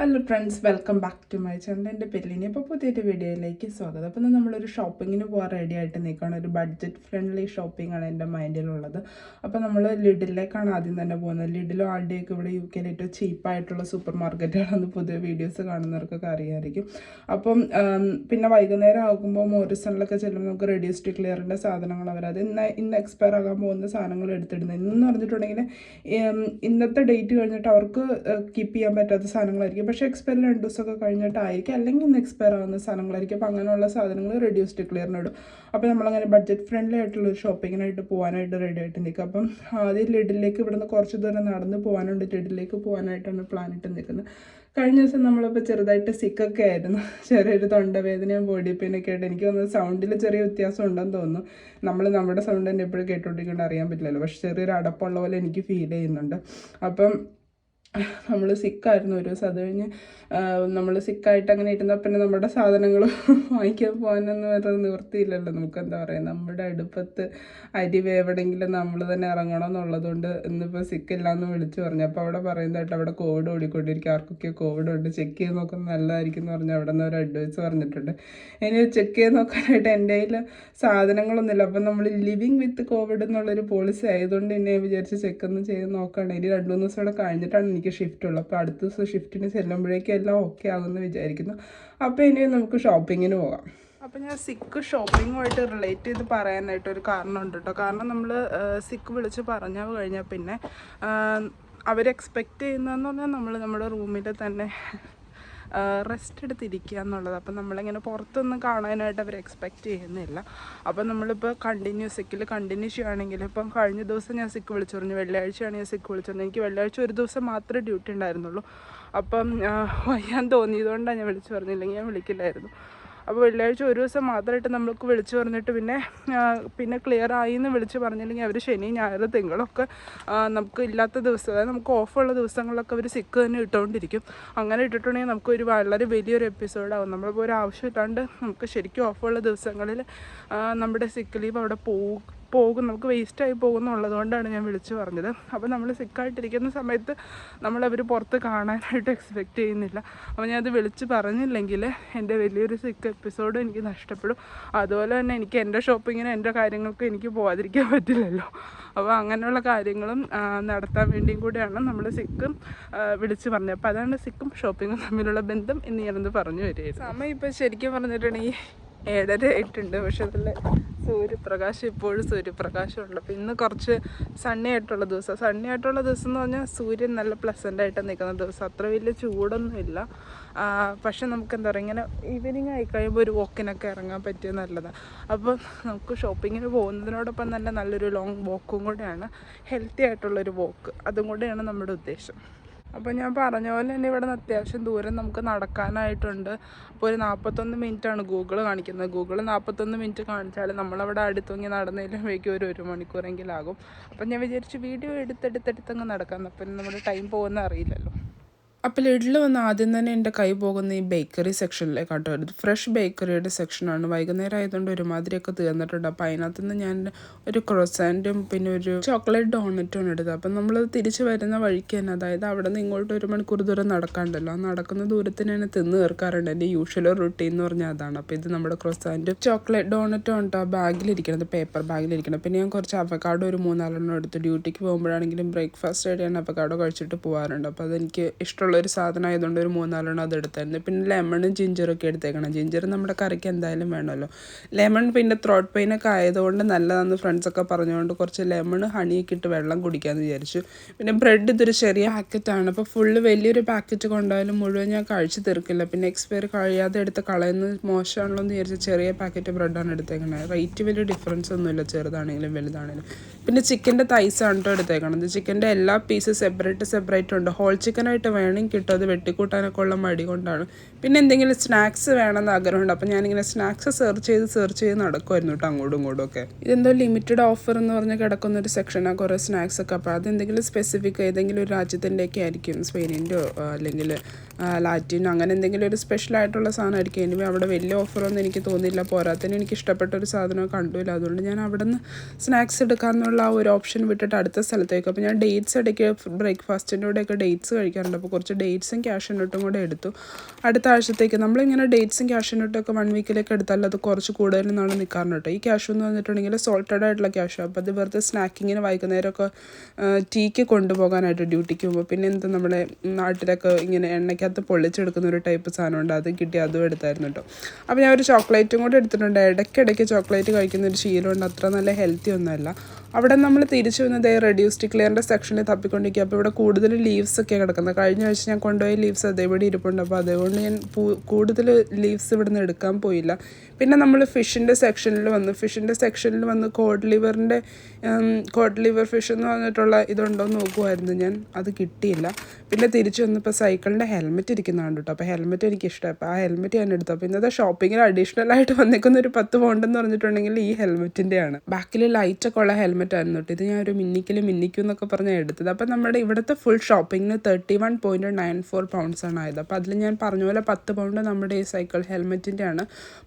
Hello friends welcome back to my channel എന്റെ പെല്ലിനി അപ്പോൾ പുതിയൊരു വീഡിയോയിലേക്ക് സ്വാഗതം. അപ്പോൾ നമ്മളൊരു ഷോപ്പിങ്ങിന് പോകാൻ റെഡി ആയിട്ട് നിൽക്കുകയാണ്. ഒരു ബഡ്ജറ്റ് ഫ്രണ്ട്ലി ഷോപ്പിംഗ് ആണ് എന്റെ മൈൻഡിലുള്ളത് അപ്പോൾ നമ്മൾ ലിഡിലേക്കാണ് ആദ്യം തന്നെ പോകുന്നത്. ലിഡിലും ആൾഡിയൊക്കെ ഇവിടെ യു കെയിൽ ഏറ്റവും ചീപ്പായിട്ടുള്ള സൂപ്പർ മാർക്കറ്റുകളാണ് പുതിയ വീഡിയോസ് കാണുന്നവർക്കൊക്കെ അറിയാമായിരിക്കും. അപ്പം പിന്നെ വൈകുന്നേരം ആകുമ്പോൾ മോറിസണിലൊക്കെ ചെല്ലുമ്പോൾ നമുക്ക് റെഡ്യൂസ്ഡ് ക്ലിയറിന്റെ സാധനങ്ങൾ അവർ അത് ഇന്ന് ഇന്ന് എക്സ്പയർ ആകാൻ പോകുന്ന സാധനങ്ങൾ എടുത്തിടുന്നത്. ഇന്നെന്ന് പറഞ്ഞിട്ടുണ്ടെങ്കിൽ ഇന്നത്തെ ഡേറ്റ് കഴിഞ്ഞിട്ട് അവർക്ക് കീപ്പ് ചെയ്യാൻ പറ്റാത്ത സാധനങ്ങളായിരിക്കും. പക്ഷേ എക്സ്പയർ രണ്ട് ദിവസമൊക്കെ കഴിഞ്ഞിട്ടായിരിക്കും. അല്ലെങ്കിൽ ഇന്ന് എക്സ്പയർ ആവുന്ന സാധനങ്ങളായിരിക്കും. അപ്പോൾ അങ്ങനെയുള്ള സാധനങ്ങൾ റെഡ്യൂസ്ഡ് ക്ലിയറിന് ഇടും. അപ്പോൾ നമ്മളങ്ങനെ ബഡ്ജറ്റ് ഫ്രണ്ട്ലി ആയിട്ടുള്ള ഒരു ഷോപ്പിങ്ങിനായിട്ട് പോകാനായിട്ട് റെഡി ആയിട്ട് നിൽക്കുക അപ്പം ആദ്യം ലിഡിലേക്ക് ഇവിടുന്ന് കുറച്ച് ദൂരം നടന്ന് പോകാനുണ്ട് ലിഡിലേക്ക് പോകാനായിട്ടാണ് പ്ലാൻ ഇട്ട് നിൽക്കുന്നത്. കഴിഞ്ഞ ദിവസം നമ്മളിപ്പോൾ ചെറുതായിട്ട് സിക്കൊക്കെ ആയിരുന്നു. ചെറിയൊരു തൊണ്ടവേദനയും ബോഡി പെയിനൊക്കെ ആയിട്ട് എനിക്ക് തോന്നുന്നത് സൗണ്ടിൽ ചെറിയ വ്യത്യാസം ഉണ്ടെന്ന് തോന്നുന്നു. നമ്മൾ നമ്മുടെ സൗണ്ട് തന്നെ എപ്പോഴും കേട്ടോണ്ടിരിക്കൊണ്ട് അറിയാൻ പറ്റില്ലല്ലോ. പക്ഷെ ചെറിയൊരു അടപ്പുള്ള പോലെ എനിക്ക് ഫീൽ ചെയ്യുന്നുണ്ട്. അപ്പം നമ്മൾ സിക്കായിരുന്നു ഒരു ദിവസം. അത് കഴിഞ്ഞ് നമ്മൾ സിക്കായിട്ട് അങ്ങനെ ഇരുന്നാൽ പിന്നെ നമ്മുടെ സാധനങ്ങൾ വാങ്ങിക്കാൻ പോകാനൊന്നും വേറെ നിവൃത്തിയില്ലല്ലോ നമുക്ക് എന്താ പറയുക നമ്മുടെ അടുപ്പത്ത് അരി വേവണമെങ്കിലും നമ്മൾ തന്നെ ഇറങ്ങണം എന്നുള്ളതുകൊണ്ട് ഇന്നിപ്പോൾ സിക്കില്ല എന്ന് വിളിച്ചു പറഞ്ഞു. അപ്പോൾ അവിടെ പറയുന്നതായിട്ട് അവിടെ കോവിഡ് ഓടിക്കൊണ്ടിരിക്കും. ആർക്കൊക്കെ കോവിഡ് ഉണ്ട്. ചെക്ക് ചെയ്ത് നോക്കുന്നത് നല്ലതായിരിക്കും എന്ന് പറഞ്ഞ് അവിടെ നിന്ന് ഒരു അഡ്വൈസ് പറഞ്ഞിട്ടുണ്ട്. ഇനി ചെക്ക് ചെയ്ത് നോക്കാനായിട്ട് എന്റെ കയ്യിൽ സാധനങ്ങളൊന്നുമില്ല. അപ്പം നമ്മൾ ലിവിങ് വിത്ത് കോവിഡ് എന്നുള്ളൊരു പോളിസി ആയതുകൊണ്ട് എന്നെ വിചാരിച്ച് ചെക്ക് ഒന്ന് ചെയ്ത് നോക്കുകയാണ് ഇനി രണ്ട് മൂന്ന് ദിവസം കൂടെ കഴിഞ്ഞിട്ടാണ് എനിക്ക് ഷിഫ്റ്റ് ഉള്ളു. അപ്പോൾ അടുത്ത ദിവസം ഷിഫ്റ്റിന് ചെല്ലുമ്പോഴേക്കും എല്ലാം ഓക്കെ ആകുമെന്ന് വിചാരിക്കുന്നു. അപ്പോൾ ഇനി നമുക്ക് ഷോപ്പിങ്ങിന് പോകാം. അപ്പോൾ ഞാൻ സിക്ക് ഷോപ്പിങ്ങുമായിട്ട് റിലേറ്റ് ചെയ്ത് പറയാനായിട്ട് ഒരു കാരണമുണ്ട് കേട്ടോ. കാരണം നമ്മൾ സിക്ക് വിളിച്ച് പറഞ്ഞാൽ കഴിഞ്ഞാൽ പിന്നെ അവർ എക്സ്പെക്റ്റ് ചെയ്യുന്നതെന്ന് പറഞ്ഞാൽ നമ്മൾ നമ്മുടെ റൂമിൽ തന്നെ റെസ്റ്റ് എടുത്തിരിക്കുക എന്നുള്ളത്. അപ്പം നമ്മളിങ്ങനെ പുറത്തൊന്നും കാണാനായിട്ട് അവർ എക്സ്പെക്റ്റ് ചെയ്യുന്നില്ല. അപ്പം നമ്മളിപ്പോൾ കണ്ടിന്യൂ സിക്കിൽ കണ്ടിന്യൂ ചെയ്യുകയാണെങ്കിൽ ഇപ്പം കഴിഞ്ഞ ദിവസം ഞാൻ സിക്ക് വിളിച്ചു പറഞ്ഞു വെള്ളിയാഴ്ചയാണ് ഞാൻ സിക്ക് വിളിച്ചു പറഞ്ഞു എനിക്ക് വെള്ളിയാഴ്ച ഒരു ദിവസം മാത്രമേ ഡ്യൂട്ടി ഉണ്ടായിരുന്നുള്ളൂ. അപ്പം വയ്യാൻ തോന്നിയതുകൊണ്ടാണ് ഞാൻ വിളിച്ചു പറഞ്ഞില്ലെങ്കിൽ ഞാൻ വിളിക്കില്ലായിരുന്നു. അപ്പോൾ വെള്ളിയാഴ്ച ഒരു ദിവസം മാത്രമായിട്ട് നമ്മൾക്ക് വിളിച്ചു പറഞ്ഞിട്ട് പിന്നെ പിന്നെ ക്ലിയർ ആയി എന്ന് വിളിച്ച് പറഞ്ഞില്ലെങ്കിൽ അവർ ശനി ഞായർ തിങ്കളൊക്കെ നമുക്ക് ഇല്ലാത്ത ദിവസം അതായത് നമുക്ക് ഓഫുള്ള ദിവസങ്ങളിലൊക്കെ അവർ സിക്ക് തന്നെ ഇട്ടുകൊണ്ടിരിക്കും അങ്ങനെ ഇട്ടിട്ടുണ്ടെങ്കിൽ നമുക്ക് ഒരു വളരെ വലിയൊരു എപ്പിസോഡാവും നമ്മളിപ്പോൾ ഒരു ആവശ്യമില്ലാണ്ട് നമുക്ക് ശരിക്കും ഓഫുള്ള ദിവസങ്ങളിൽ നമ്മുടെ സിക്ക് ലീവ് അവിടെ പോകും പോകും നമുക്ക് വേസ്റ്റായി പോകുന്നുള്ളത് കൊണ്ടാണ് ഞാൻ വിളിച്ചു പറഞ്ഞത്. അപ്പോൾ നമ്മൾ സിക്കായിട്ടിരിക്കുന്ന സമയത്ത് നമ്മളവർ പുറത്ത് കാണാനായിട്ട് എക്സ്പെക്റ്റ് ചെയ്യുന്നില്ല. അപ്പോൾ ഞാനത് വിളിച്ച് പറഞ്ഞില്ലെങ്കിൽ എന്റെ വലിയൊരു സിക്ക് എപ്പിസോഡ് എനിക്ക് നഷ്ടപ്പെടും. അതുപോലെ തന്നെ എനിക്ക് എന്റെ ഷോപ്പിങ്ങിനും എന്റെ കാര്യങ്ങൾക്കും എനിക്ക് പോകാതിരിക്കാൻ പറ്റില്ലല്ലോ. അപ്പോൾ അങ്ങനെയുള്ള കാര്യങ്ങളും നടത്താൻ വേണ്ടിയും കൂടിയാണ് നമ്മൾ സിക്കും വിളിച്ച് പറഞ്ഞത്. അപ്പോൾ അതാണ് സിക്കും ഷോപ്പിങ്ങും തമ്മിലുള്ള ബന്ധം എന്ന് ഞാനൊന്ന് പറഞ്ഞു വരികയായിരുന്നു സമയം ഇപ്പോൾ ശരിക്കും പറഞ്ഞിട്ടുണ്ടെങ്കിൽ ഏഴര ആയിട്ടുണ്ട്. പക്ഷെ അതിൽ സൂര്യപ്രകാശം ഇപ്പോഴും സൂര്യപ്രകാശമുണ്ട്. അപ്പോൾ ഇന്ന് കുറച്ച് സണ്ണി ആയിട്ടുള്ള ദിവസം. സണ്ണി ആയിട്ടുള്ള ദിവസം എന്ന് പറഞ്ഞാൽ സൂര്യൻ നല്ല പ്ലസന്റ് ആയിട്ട് നിൽക്കുന്ന ദിവസം. അത്ര വലിയ ചൂടൊന്നുമില്ല പക്ഷെ നമുക്ക് എന്താ പറയുക ഇങ്ങനെ ഈവനിങ് ആയി കഴിയുമ്പോൾ ഒരു വോക്കിനൊക്കെ ഇറങ്ങാൻ പറ്റിയ നല്ലതാണ് അപ്പോൾ നമുക്ക് ഷോപ്പിങ്ങിന് പോകുന്നതിനോടൊപ്പം തന്നെ നല്ലൊരു ലോങ് വോക്കും കൂടെയാണ്. ഹെൽത്തി ആയിട്ടുള്ളൊരു വോക്ക് അതും കൂടെയാണ് നമ്മുടെ ഉദ്ദേശം. അപ്പോൾ ഞാൻ പറഞ്ഞ പോലെ തന്നെ ഇവിടെ നിന്ന് അത്യാവശ്യം ദൂരം നമുക്ക് നടക്കാനായിട്ടുണ്ട്. അപ്പോൾ ഒരു നാൽപ്പത്തൊന്ന് മിനിറ്റാണ് ഗൂഗിൾ കാണിക്കുന്നത്. ഗൂഗിൾ നാൽപ്പത്തൊന്ന് മിനിറ്റ് കാണിച്ചാൽ നമ്മളവിടെ അടുത്തൊങ്ങി നടന്നതിലുമ്പോഴേക്കും ഒരു ഒരു മണിക്കൂറെങ്കിലും ആകും അപ്പം ഞാൻ വിചാരിച്ചു വീഡിയോ എടുത്തെടുത്തെടുത്തങ്ങ് നടക്കാം. അപ്പം നമ്മുടെ ടൈം പോകുന്ന അറിയില്ലല്ലോ അപ്പോൾ ലിഡിൽ വന്ന് ആദ്യം തന്നെ എന്റെ കൈ പോകുന്ന ഈ ബേക്കറി സെക്ഷനിലേക്കാട്ടോ ഇത് ഫ്രഷ് ബേക്കറിയുടെ സെക്ഷനാണ്. വൈകുന്നേരം ആയതുകൊണ്ട് ഒരുമാതിരിയൊക്കെ തീർന്നിട്ടുണ്ട്. അപ്പോൾ അതിനകത്ത് നിന്ന് ഞാൻ ഒരു ക്രൊസാന്റും പിന്നെ ഒരു ചോക്ലേറ്റ് ഡോണറ്റും എടുത്തത്. അപ്പം നമ്മൾ തിരിച്ച് വരുന്ന വഴിക്ക് തന്നെ അതായത് അവിടെ നിന്ന് ഇങ്ങോട്ട് ഒരു മണിക്കൂർ ദൂരം നടക്കാണ്ടല്ലോ. ആ നടക്കുന്ന ദൂരത്തിന് തന്നെ തിന്ന് തീർക്കാറുണ്ട്. എന്റെ യൂഷ്വൽ റുട്ടീൻ എന്ന് പറഞ്ഞാൽ അതാണ്. അപ്പോൾ ഇത് നമ്മുടെ ക്രൊസാന്റും ചോക്ലേറ്റ് ഡോണറ്റും ഉണ്ട് ആ ബാഗിലിരിക്കുന്നത് പേപ്പർ ബാഗിലിരിക്കണം പിന്നെ ഞാൻ കുറച്ച് അവക്കാഡോ ഒരു മൂന്നാലെണ്ണം എടുത്ത് ഡ്യൂട്ടിക്ക് പോകുമ്പോഴാണെങ്കിലും ബ്രേക്ക്ഫാസ്റ്റ് ആയിട്ട് ഞാൻ അവക്കാഡോ കഴിച്ചിട്ട് പോകാറുണ്ട് അപ്പോൾ അതെനിക്ക് ഇഷ്ടമുള്ള ഒരു സാധനം ആയതുകൊണ്ട് ഒരു മൂന്നാലെണ്ണം അത് എടുത്തായിരുന്നു. പിന്നെ ലെമണും ജിഞ്ചറൊക്കെ എടുത്തേക്കണം. ജിഞ്ചർ നമ്മുടെ കറിക്ക് എന്തായാലും വേണമല്ലോ. ലെമൺ പിന്നെ ത്രോട്ട് പെയിനൊക്കെ ആയതുകൊണ്ട് നല്ലതാണെന്ന് ഫ്രണ്ട്സൊക്കെ പറഞ്ഞുകൊണ്ട് കുറച്ച് ലെമൺ ഹണിയൊക്കെ ഇട്ട് വെള്ളം കുടിക്കാമെന്ന് വിചാരിച്ചു. പിന്നെ ബ്രെഡ് ഇതൊരു ചെറിയ പാക്കറ്റാണ് അപ്പോൾ ഫുള്ള് വലിയൊരു പാക്കറ്റ് കൊണ്ടായാലും മുഴുവൻ ഞാൻ കഴിച്ച് തീർക്കില്ല. പിന്നെ എക്സ്പയർ കഴിയാതെ എടുത്ത് കളയുന്ന മോശമാണല്ലോ എന്ന് വിചാരിച്ച ചെറിയ പാക്കറ്റ് ബ്രെഡാണ് എടുത്തേക്കണത്. റേറ്റ് വലിയ ഡിഫറൻസ് ഒന്നുമില്ല. ചെറുതാണെങ്കിലും വലുതാണെങ്കിലും. പിന്നെ ചിക്കന്റെ തൈസാണ് കേട്ടോ എടുത്തേക്കണത്. ചിക്കന്റെ എല്ലാ പീസും സെപ്പറേറ്റ് സെപ്പറേറ്റ് ഉണ്ട്. ഹോൾ ചിക്കനായിട്ട് വേണമെങ്കിൽ കിട്ടും. അത് വെട്ടിക്കൂട്ടാനൊക്കെ ഉള്ള മടി കൊണ്ടാണ്. പിന്നെ എന്തെങ്കിലും സ്നാക്സ് വേണമെന്ന് ആഗ്രഹമുണ്ട്. അപ്പോൾ ഞാനിങ്ങനെ സ്നാക്സ് സെർച്ച് ചെയ്ത് സെർച്ച് ചെയ്ത് നടക്കുമായിരുന്നു കേട്ടോ അങ്ങോട്ടും ഇങ്ങോട്ടും ഒക്കെ. ഇതെന്തോ ലിമിറ്റഡ് ഓഫർ എന്ന് പറഞ്ഞ് കിടക്കുന്ന ഒരു സെക്ഷനാണ് കുറേ സ്നാക്സ് ഒക്കെ. അപ്പോൾ അതെന്തെങ്കിലും സ്പെസിഫിക് ഏതെങ്കിലും ഒരു രാജ്യത്തിന്റെയൊക്കെ ആയിരിക്കും. സ്പെയിനിന്റെയോ അല്ലെങ്കിൽ ലാറ്റിൻ അങ്ങനെ എന്തെങ്കിലും ഒരു സ്പെഷ്യൽ ആയിട്ടുള്ള സാധനം ആയിരിക്കും ഇനി അവിടെ വലിയ ഓഫറൊന്നും എനിക്ക് തോന്നിയില്ല. പോരാത്തതിന് എനിക്ക് ഇഷ്ടപ്പെട്ട ഒരു സാധനം കണ്ടില്ല അതുകൊണ്ട് ഞാൻ അവിടെ നിന്ന് സ്നാക്സ് എടുക്കാമെന്നുള്ള ആ ഒരു ഓപ്ഷൻ വിട്ടിട്ട് അടുത്ത സ്ഥലത്തേക്ക്. അപ്പോൾ ഞാൻ ഡേറ്റ്സ് ഇടയ്ക്ക് ബ്രേക്ക്ഫാസ്റ്റിന്റെ കൂടെയൊക്കെ ഡേറ്റ്സ് കഴിക്കാറുണ്ട്. അപ്പോൾ കുറച്ച് ഡേറ്റ്സും ക്യാഷ് നോട്ടും കൂടെ എടുത്തു. അടുത്ത ആഴ്ചത്തേക്ക് നമ്മളിങ്ങനെ ഡേറ്റ്സും ക്യാഷ് നോട്ടൊക്കെ വൺ വീക്കിലേക്ക് എടുത്താൽ അത് കുറച്ച് കൂടുതൽ നാൾ നിൽക്കാറുണ്ട് കേട്ടോ. ഈ ക്യാഷ് എന്ന് പറഞ്ഞിട്ടുണ്ടെങ്കിൽ സോൾട്ടഡ് ആയിട്ടുള്ള ക്യാഷ് അപ്പോൾ അത് വെറുതെ സ്നാക്കിങ്ങിന് വൈകുന്നേരമൊക്കെ ടീക്ക് കൊണ്ടുപോകാനായിട്ട് ഡ്യൂട്ടിക്ക് പോകുമ്പോൾ പിന്നെ എന്താ നമ്മുടെ നാട്ടിലൊക്കെ ഇങ്ങനെ എണ്ണയ്ക്കകത്ത് പൊള്ളിച്ചെടുക്കുന്ന ഒരു ടൈപ്പ് സാധനമുണ്ട് അത് കിട്ടി അതും എടുത്തായിരുന്നു കേട്ടോ. അപ്പോൾ ഞാൻ ഒരു ചോക്ലേറ്റും കൂടെ എടുത്തിട്ടുണ്ട്. ഇടയ്ക്കിടയ്ക്ക് ചോക്ലേറ്റ് കഴിക്കുന്ന ഒരു ശീലമുണ്ട്. അത്ര നല്ല ഹെൽത്തി ഒന്നുമല്ല. അവിടെ നമ്മൾ തിരിച്ചു വന്നത് റെഡ്യൂസ്ഡ് ക്ലിയറിന്റെ സെക്ഷനിൽ തപ്പിക്കൊണ്ടിരിക്കുക അപ്പോൾ ഇവിടെ കൂടുതൽ ലീവ്സ് ഒക്കെ കിടക്കുന്നത്. കഴിഞ്ഞ ആഴ്ച ഞാൻ കൊണ്ടുപോയ ലീവ്സ് അതേപടി ഇരിപ്പുണ്ട്. അപ്പോൾ അതുകൊണ്ട് ഞാൻ കൂടുതൽ ലീവ്സ് ഇവിടെ നിന്ന് എടുക്കാൻ പോയില്ല. പിന്നെ നമ്മൾ ഫിഷിന്റെ സെക്ഷനിൽ വന്നു. ഫിഷിന്റെ സെക്ഷനിൽ വന്ന് കോഡ് ലിവറിന്റെ കോഡ് ലിവർ ഫിഷ് എന്ന് പറഞ്ഞിട്ടുള്ള ഇതുണ്ടോ എന്ന് നോക്കുമായിരുന്നു ഞാൻ. അത് കിട്ടിയില്ല. പിന്നെ തിരിച്ചു വന്നപ്പോൾ സൈക്കിളിന്റെ ഹെൽമെറ്റ് ഇരിക്കുന്നതാണ് കേട്ടോ അപ്പോൾ ഹെൽമെറ്റ് എനിക്ക് അപ്പോൾ ആ ഹെൽമെറ്റ് ഞാൻ എടുത്തു. അപ്പോൾ ഇന്നത്തെ ഷോപ്പിങ്ങിൽ അഡീഷണൽ ആയിട്ട് വന്നേക്കുന്ന ഒരു പത്ത് പൗണ്ട് എന്ന് പറഞ്ഞിട്ടുണ്ടെങ്കിൽ ഈ ഹെൽമെറ്റിന്റെയാണ് ബാക്കിൽ ലൈറ്റൊക്കെ ഉള്ള ഹെൽമെറ്റ് ആയിരുന്നു കേട്ടോ. ഇത് ഞാൻ ഒരു മിന്നിക്കിൽ മിന്നിക്കും എന്നൊക്കെ പറഞ്ഞ് എടുത്തത്. അപ്പോൾ നമ്മുടെ ഇവിടുത്തെ ഫുൾ ഷോപ്പിങ്ങിന് thirty one point nine four pounds ആണ് ആയത്. അപ്പോൾ അതിൽ ഞാൻ പറഞ്ഞ പോലെ പത്ത് പൗണ്ട് നമ്മുടെ ഈ സൈക്കിൾ ഹെൽമെറ്റിന്റെ ആണ്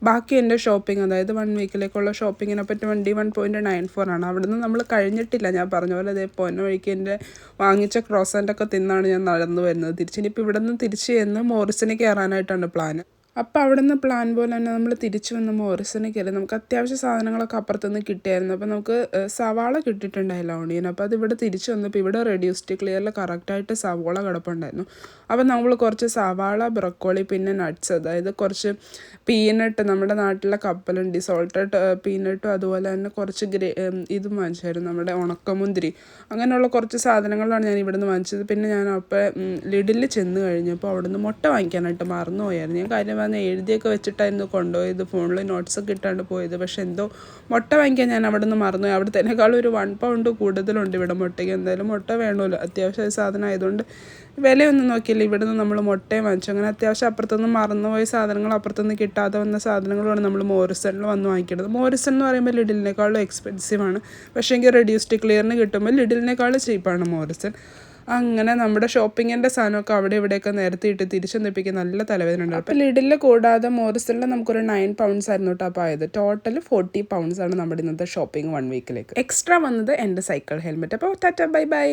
ബാക്കി എന്റെ ഷോപ്പിംഗ് അതായത് വൺ വീക്കിലേക്കുള്ള ഷോപ്പിങ്ങിനെ പറ്റി വണ്ടി വൺ പോയിന്റ് നയൻ ഫോർ ആണ്. അവിടുന്ന് നമ്മൾ കഴിഞ്ഞിട്ടില്ല ഞാൻ പറഞ്ഞ പോലെ അതേ പോന്ന വഴിക്ക് എന്റെ വാങ്ങിച്ച ക്രോസന്റൊക്കെ തിന്നാണ് ഞാൻ നടന്നു വരുന്നത്. തിരിച്ചിനിപ്പോൾ ഇവിടെ നിന്ന് തിരിച്ച് ചെന്ന് മോറിസിന് കയറാനായിട്ടാണ് പ്ലാൻ അപ്പോൾ അവിടെ നിന്ന് പ്ലാൻ പോലെ തന്നെ നമ്മൾ തിരിച്ചു വന്ന് മോറിസിനെ കയറി നമുക്ക് അത്യാവശ്യ സാധനങ്ങളൊക്കെ അപ്പുറത്തുനിന്ന് കിട്ടിയായിരുന്നു. അപ്പോൾ നമുക്ക് സവാള കിട്ടിയിട്ടുണ്ടായില്ല ഓണിയൻ അപ്പോൾ അത് ഇവിടെ തിരിച്ചു വന്നപ്പോൾ ഇവിടെ റെഡ്യൂസ്ഡ് ക്ലിയറിൽ കറക്റ്റായിട്ട് സവാള കിടപ്പുണ്ടായിരുന്നു. അപ്പോൾ നമ്മൾ കുറച്ച് സവാള ബ്രക്കോളി പിന്നെ നട്ട്സ് അതായത് കുറച്ച് പീനട്ട് നമ്മുടെ നാട്ടിലെ കപ്പലുണ്ട് സോൾട്ടഡ് പീനട്ടും അതുപോലെ തന്നെ കുറച്ച് ഗ്രേ ഇതും വാങ്ങിച്ചായിരുന്നു നമ്മുടെ ഉണക്കമുന്തിരി. അങ്ങനെയുള്ള കുറച്ച് സാധനങ്ങളാണ് ഞാൻ ഇവിടുന്ന് വാങ്ങിച്ചത്. പിന്നെ ഞാൻ അപ്പോൾ ലിഡിൽ ചെന്ന് കഴിഞ്ഞപ്പോൾ അവിടുന്ന് മുട്ട വാങ്ങിക്കാനായിട്ട് മറന്നുപോയായിരുന്നു. ഞാൻ കാര്യം വന്ന് എഴുതിയൊക്കെ വെച്ചിട്ടായിരുന്നു കൊണ്ടുപോയത്. ഫോണിൽ നോട്ട്സൊക്കെ ഇട്ടാണ്ട് പോയത്. പക്ഷെ എന്തോ മുട്ട വാങ്ങിക്കാൻ ഞാൻ അവിടെ നിന്ന് മറന്നു അവിടെ തന്നെക്കാളും ഒരു വൺ പൗണ്ട് കൂടുതലുണ്ട് ഇവിടെ മുട്ടയ്ക്ക്. എന്തായാലും മുട്ട വേണമല്ലോ. അത്യാവശ്യം സാധനം ആയതുകൊണ്ട് വിലയൊന്നും നോക്കിയില്ല. ഇവിടെ നിന്ന് നമ്മൾ മുട്ടയും വാങ്ങിച്ചു. അങ്ങനെ അത്യാവശ്യം അപ്പുറത്തുനിന്ന് മറന്നുപോയ സാധനങ്ങൾ അപ്പുറത്തുനിന്ന് കിട്ടാതെ വന്ന സാധനങ്ങളാണ് നമ്മൾ മോറിസണിൽ വന്ന് വാങ്ങിക്കുന്നത്. മോറിസൺ എന്ന് പറയുമ്പോൾ ലിഡിലിനേക്കാളും എക്സ്പെൻസീവ് ആണ്. പക്ഷേ എങ്കിൽ റെഡ്യൂസ്ഡ് ക്ലിയറിന് കിട്ടുമ്പോൾ ലിഡിലിനേക്കാളും ചീപ്പാണ് മോറിസൺ. അങ്ങനെ നമ്മുടെ ഷോപ്പിങ്ങിന്റെ സാധനമൊക്കെ അവിടെ ഇവിടെയൊക്കെ നേരത്തെ ഇട്ട് തിരിച്ചെന്നിപ്പിക്കാൻ നല്ല തലവേദന ഉണ്ട് അപ്പോൾ ലിഡിൽ കൂടാതെ മോറിസിലെ നമുക്കൊരു നയൻ പൗണ്ട്സ് ആയിരുന്നു കേട്ടോ അപ്പോൾ ആയത്. ടോട്ടൽ ഫോർട്ടി പൗണ്ട്സ് ആണ് നമ്മുടെ ഇന്നത്തെ ഷോപ്പിംഗ് വൺ വീക്കിലേക്ക് എക്സ്ട്രാ വന്നത് എന്റെ സൈക്കിൾ ഹെൽമെറ്റ് അപ്പോൾ ടാറ്റ ബൈ ബൈ